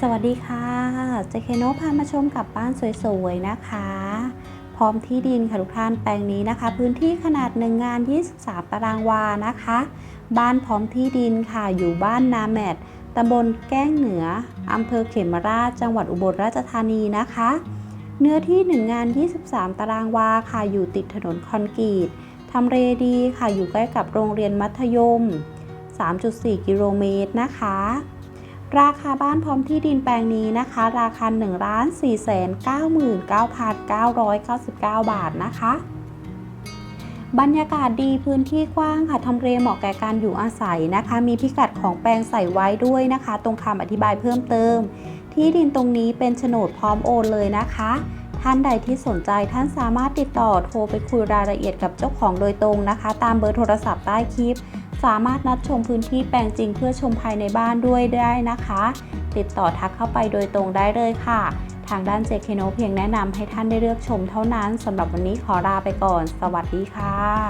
สวัสดีค่ะเจเคโนพามาชมกับบ้านสวยๆนะคะ พร้อมที่ดินค่ะทุกท่านแปลงนี้นะคะ พื้นที่ขนาด1งาน 23 ตารางวานะคะ บ้านพร้อมที่ดินค่ะอยู่บ้านนาแมดตำบลแก้งเหนืออำเภอเขมราชจังหวัดอุบลราชธานีนะคะ เนื้อที่ 1 งาน 23 ตารางวาค่ะอยู่ติดถนนคอนกรีตทำเลดีค่ะอยู่ใกล้กับโรงเรียนมัธยม 3.4 กิโลเมตรนะคะ ราคาบ้านพร้อมที่ดินแปลงนี้นะคะ ราคา1 4 9 9 9 9 9 บาทนะคะ บรรยากาศดีพื้นที่กว้างค่ะทำเลเหมาะแก่การอยู่อาศัยนะคะ มีพิกัดของแปลงใส่ไว้ด้วยนะคะ ตรงคำอธิบายเพิ่มเติม ที่ดินตรงนี้เป็นโฉนดพร้อมโอนเลยนะคะ ท่านใดที่สนใจท่านสามารถติดต่อโทรไปคุยรายละเอียดกับเจ้าของโดยตรงนะคะ ตามเบอร์โทรศัพท์ใต้คลิป สามารถนัดชมพื้นที่แปลงจริงเพื่อชมภายในบ้านด้วยได้นะคะ ติดต่อทักเข้าไปโดยตรงได้เลยค่ะ ทางด้านเจเคโนเพียงแนะนำให้ท่านได้เลือกชมเท่านั้นสำหรับวันนี้ขอลาไปก่อน สวัสดีค่ะ